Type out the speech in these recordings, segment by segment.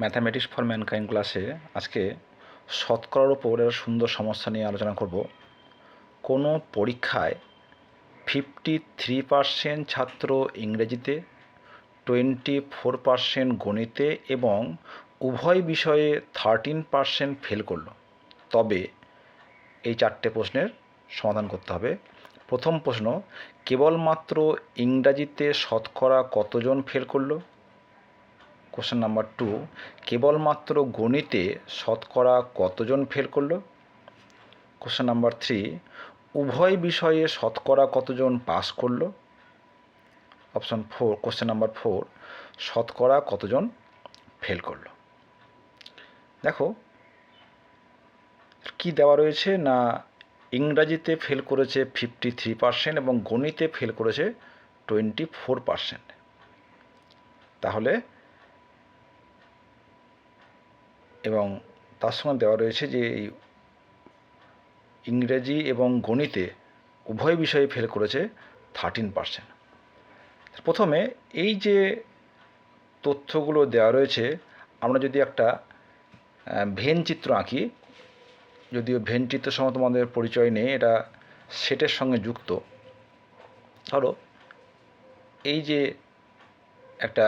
Mathematics for mankind ক্লাসে আজকে শতকরার উপর একটা সুন্দর সমস্যা নিয়ে আলোচনা করব। কোনো পরীক্ষায় ফিফটি থ্রি পার্সেন্ট ছাত্র ইংরেজিতে টোয়েন্টি ফোর পার্সেন্ট গণিতে এবং উভয় বিষয়ে থার্টিন পার্সেন্ট ফেল করল। তবে এই চারটে প্রশ্নের সমাধান করতে হবে। প্রথম প্রশ্ন, কেবলমাত্র ইংরাজিতে শতকরা কতজন ফেল করল? কোশ্চেন নাম্বার টু কেবলমাত্র গণিতে শতকরা কতজন ফেল করল? কোশ্চেন নাম্বার থ্রি উভয় বিষয়ে শতকরা কতজন পাস করল? Option four question number four শতকরা কতজন ফেল করল? দেখো, কি দেওয়া রয়েছে না ইংরাজিতে ফেল করেছে ফিফটি থ্রি পার্সেন্ট এবং গণিতে ফেল করেছে টোয়েন্টি ফোর পার্সেন্ট তাহলে এবং তার সঙ্গে দেওয়া রয়েছে যে এই ইংরেজি এবং গণিতে উভয় বিষয়ে ফেল করেছে থার্টিন পার্সেন্ট প্রথমে এই যে তথ্যগুলো দেওয়া রয়েছে, আমরা যদি একটা ভেন চিত্র আঁকি, যদিও ভেন চিত্র সঙ্গে তোমাদের পরিচয় নেই, এটা সেটের সঙ্গে যুক্ত। ধরো, এই যে একটা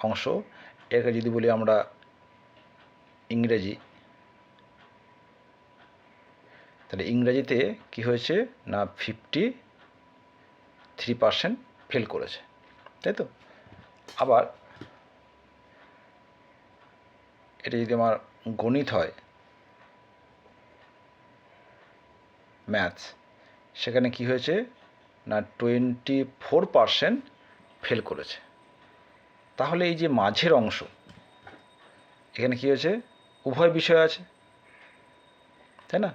অংশ, এটাকে যদি বলি আমরা ইংরেজি। তাহলে ইংরেজিতে কি হয়েছে? না ফিফটি থ্রি পার্সেন্ট ফেল করেছে। তাই তো? আবার এটা যদি আমার গণিত হয় ম্যাথস সেখানে কি হয়েছে? না টোয়েন্টি ফোর পার্সেন্ট ফেল করেছে। তাহলে এই যে মাঝের অংশ, এখানে কী হয়েছে? উভয় বিষয় আছে। তাই না?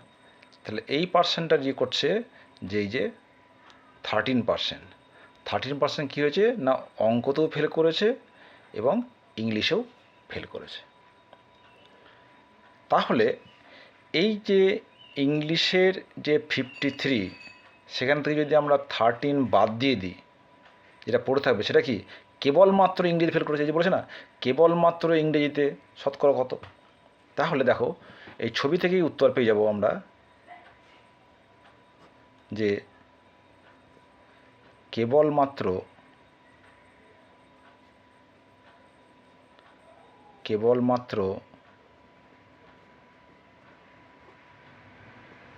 তাহলে এই পার্সেন্টটা যে করছে, যে এই যে থার্টিন পার্সেন্ট থার্টিন পার্সেন্ট কী হয়েছে? না অঙ্কতেও ফেল করেছে এবং ইংলিশেও ফেল করেছে। তাহলে এই যে ইংলিশের যে ফিফটি থ্রি সেখান থেকে যদি আমরা থার্টিন বাদ দিয়ে দিই, যেটা পড়ে থাকবে, সেটা কি? কেবলমাত্র ইংরেজি ফেল করেছে যে বলেছে না? কেবলমাত্র ইংরেজিতে শতকরা কত? তাহলে দেখো, এই ছবি থেকেই উত্তর পেয়ে যাব আমরা যে কেবলমাত্র কেবলমাত্র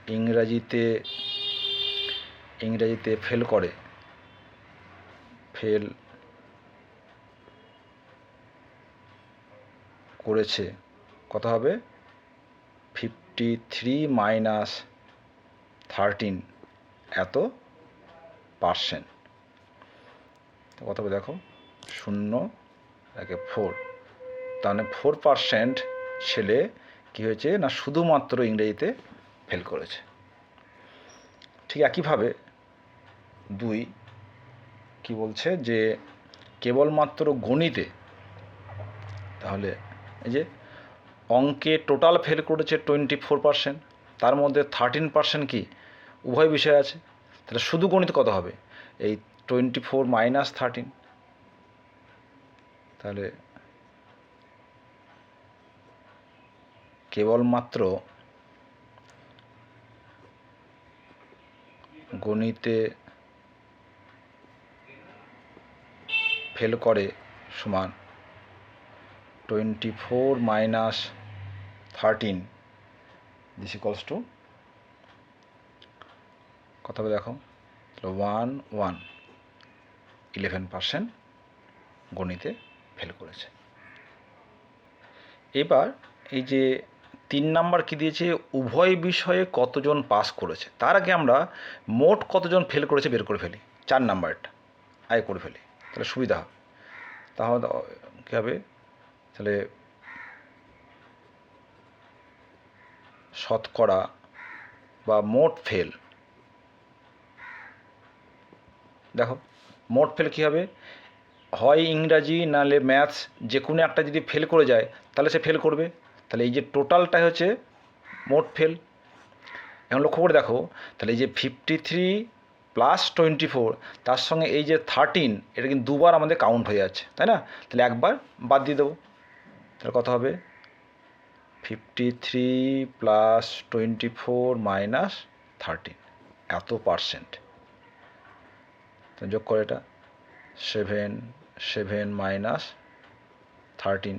ইংরাজিতে, ইংরেজিতে ফেল করে। ফেল করেছে। কত হবে? ফিফটি থ্রি মাইনাস থার্টিন এত পার্সেন্ট তো কত হবে দেখো? শূন্য, একে ফোর তাহলে ফোর পার্সেন্ট ছেলে কী হয়েছে না শুধুমাত্র ইংরেজিতে ফেল করেছে? ঠিক একইভাবে দুই কি বলছে যে কেবলমাত্র গণিতে, তাহলে এই যে অঙ্কে টোটাল ফেল করেছে টোয়েন্টি ফোর পার্সেন্ট তার মধ্যে থার্টিন পার্সেন্ট কি? উভয় বিষয় আছে। তাহলে শুধু গণিত কত হবে? এই টোয়েন্টি ফোর মাইনাস থার্টিন তাহলে কেবলমাত্র গণিতে ফেল করে সমান twenty four minus thirteen this equals to কত হবে দেখো? ওয়ান ওয়ান ইলেভেন পার্সেন্ট গণিতে ফেল করেছে। এবার এই যে তিন নাম্বার কি দিয়েছে? উভয় বিষয়ে কতজন পাস করেছে? তার আগে আমরা মোট কতজন ফেল করেছে বের করে ফেলি। চার নাম্বারটা। আয় করে ফেলি। তাহলে সুবিধা হবে। তাহলে কী হবে? তাহলে শতকরা বা মোট ফেল দেখো, মোট ফেল কী হবে? হয় ইংরাজি নাহলে ম্যাথস যে কোনো একটা যদি ফেল করে যায়, তাহলে সে ফেল করবে। তাহলে এই যে টোটালটা হচ্ছে মোট ফেল এখন লক্ষ্য করে দেখো, তাহলে এই যে fifty three plus twenty four তার সঙ্গে এই যে থার্টিন এটা কিন্তু দুবার আমাদের কাউন্ট হয়ে যাচ্ছে, তাই না? তাহলে একবার বাদ দিয়ে দেবো। তাহলে কত হবে? Fifty three plus twenty four minus thirteen এত পার্সেন্ট যোগ করে এটা সেভেন সেভেন মাইনাস থার্টিন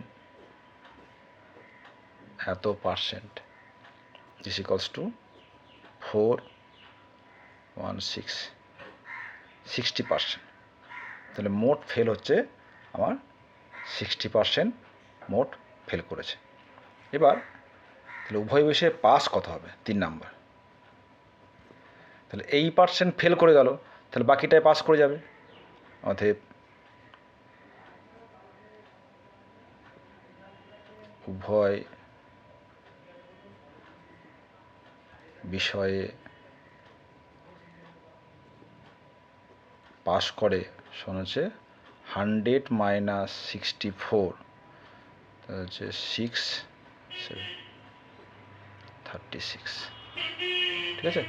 এত percent this equals to four one six sixty percent তাহলে মোট ফেল হচ্ছে, আমার সিক্সটি পার্সেন্ট মোট ফেল করেছে। এবার, তাহলে উভয় বিষয়ে পাস কত হবে, তিন নাম্বার তাহলে এই পার্সেন্ট ফেল করে গেল, তাহলে বাকিটায় পাস করে যাবে। অতএব উভয় বিষয়ে পাস করে, শোন হচ্ছে হান্ড্রেড মাইনাস সিক্সটি ফোর হচ্ছে সিক্স থার্টি সিক্স ঠিক আছে?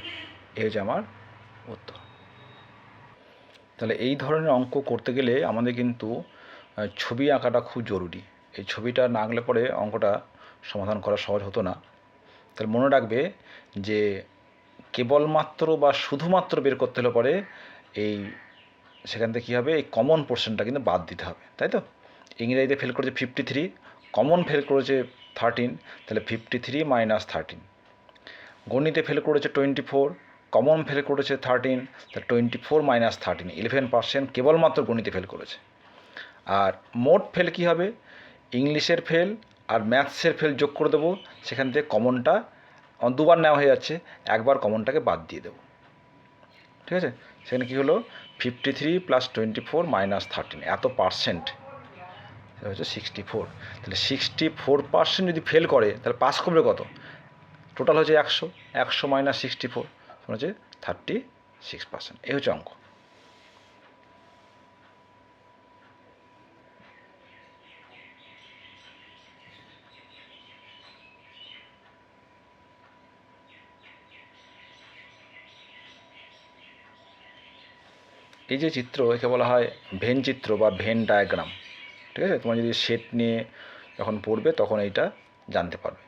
এই হচ্ছে আমার উত্তর। তাহলে এই ধরনের অঙ্ক করতে গেলে আমাদের কিন্তু ছবি আঁকাটা খুব জরুরি। এই ছবিটা না আঁকলে পরে অঙ্কটা সমাধান করা সহজ হতো না। তাহলে মনে রাখবে যে কেবলমাত্র বা শুধুমাত্র বের করতে হলে পরে এই সেখান থেকে কী হবে? এই কমন পোর্শনটা কিন্তু বাদ দিতে হবে। তাই তো? ইংরেজিতে ফেল করেছে ফিফটি থ্রি কমন ফেল করেছে থার্টিন তাহলে ফিফটি থ্রি মাইনাস থার্টিন গণিতে ফেল করেছে টোয়েন্টি ফোর কমন ফেল করেছে থার্টিন তা twenty four minus thirteen eleven percent কেবলমাত্র গণিতে ফেল করেছে। আর মোট ফেল কী হবে? ইংলিশের ফেল আর ম্যাথসের ফেল যোগ করে দেবো, সেখান থেকে কমনটা দুবার নেওয়া হয়ে যাচ্ছে, একবার কমনটাকে বাদ দিয়ে দেবো। ঠিক আছে? সেখানে কী হলো? Fifty three plus twenty four minus thirteen এত পার্সেন্ট হচ্ছে সিক্সটি ফোর তাহলে সিক্সটি ফোর পার্সেন্ট যদি ফেল করে, তাহলে পাস করবে কত? টোটাল হচ্ছে একশো একশো মাইনাস সিক্সটি ফোর হচ্ছে থার্টি সিক্স পার্সেন্ট এই হচ্ছে অঙ্ক। এই যে চিত্র, একে বলা হয় ভেন চিত্র বা ভেন ডায়াগ্রাম। ঠিক আছে তোমার যদি সেট নিয়ে যখন পড়বে তখন এইটা জানতে পারবে।